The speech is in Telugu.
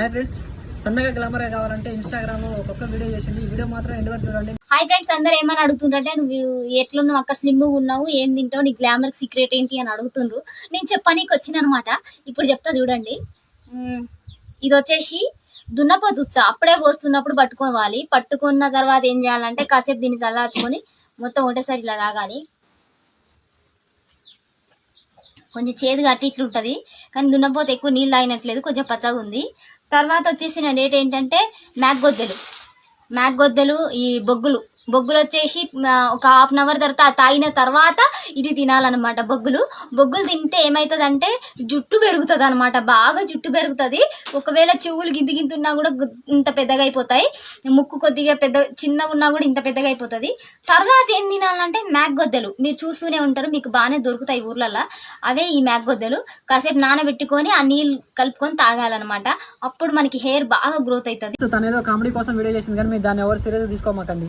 హాయ్ ఫ్రెండ్స్ సన్నగా గ్లామర్ కావాలంటే ఇన్స్టాగ్రామ్లో ఒక్కొక్క వీడియో చేసింది. ఈ వీడియో మాత్రం ఎండ్ వరకు చూడండి. హాయ్ ఫ్రెండ్స్ అందరు ఏమని అడుగుతుండ్రంటే నువ్వు ఎట్లున్నావు? అక్క స్లిమ్ ఉన్నావు? ఏం తింటావు? నీ గ్లామర్ సీక్రెట్ ఏంటి? అని అడుగుతుండ్రు. నేను చెప్పనీకి వచ్చిన అనమాట ఇప్పుడు చెప్తా చూడండి. ఇది వచ్చేసి దున్నపోతుచ్చ అప్పుడే పోస్తున్నప్పుడు పట్టుకోవాలి. పట్టుకున్న తర్వాత ఏం చేయాలంటే కాసేపు దీన్ని చల్లార్చుకొని మొత్తం ఒకటేసారి ఇలా తాగాలి కొంచెం చేదు అట్టి ఇట్లా ఉంటుంది కానీ దున్నపోతే ఎక్కువ నీళ్ళు తాగినట్లేదు. కొంచెం పచ్చగా ఉంది తర్వాత వచ్చేసి నా డేట్ ఏంటంటే మ్యాగ్గొద్దెలు మ్యాగ్గొద్దెలు ఈ బొగ్గులు. బొగ్గులు వచ్చేసి ఒక హాఫ్ అన్ అవర్ తర్వాత తాగిన తర్వాత ఇది తినాలన్నమాట బొగ్గులు. బొగ్గులు తింటే ఏమవుతుందంటే జుట్టు పెరుగుతుంది అనమాట బాగా జుట్టు పెరుగుతుంది. ఒకవేళ చెవులు గింత గింత ఉన్నా కూడా ఇంత పెద్దగా అయిపోతాయి ముక్కు కొద్దిగా పెద్ద చిన్నగా ఉన్నా కూడా ఇంత పెద్దగా అయిపోతుంది తర్వాత ఏం తినాలంటే మ్యాగ్గొద్దెలు మీరు చూస్తూనే ఉంటారు మీకు బాగానే దొరుకుతాయి ఊర్లలో అవే ఈ మ్యాగ్గొద్దెలు కాసేపు నానబెట్టుకొని ఆ నీళ్ళు కలుపుకొని తాగాలన్నమాట. అప్పుడు మనకి హెయిర్ బాగా గ్రోత్ అవుతుంది కామెడీ కోసం వీడియో చేసింది కానీ మీరు దాన్ని ఎవరు సీరియస్ తీసుకోమాకండి.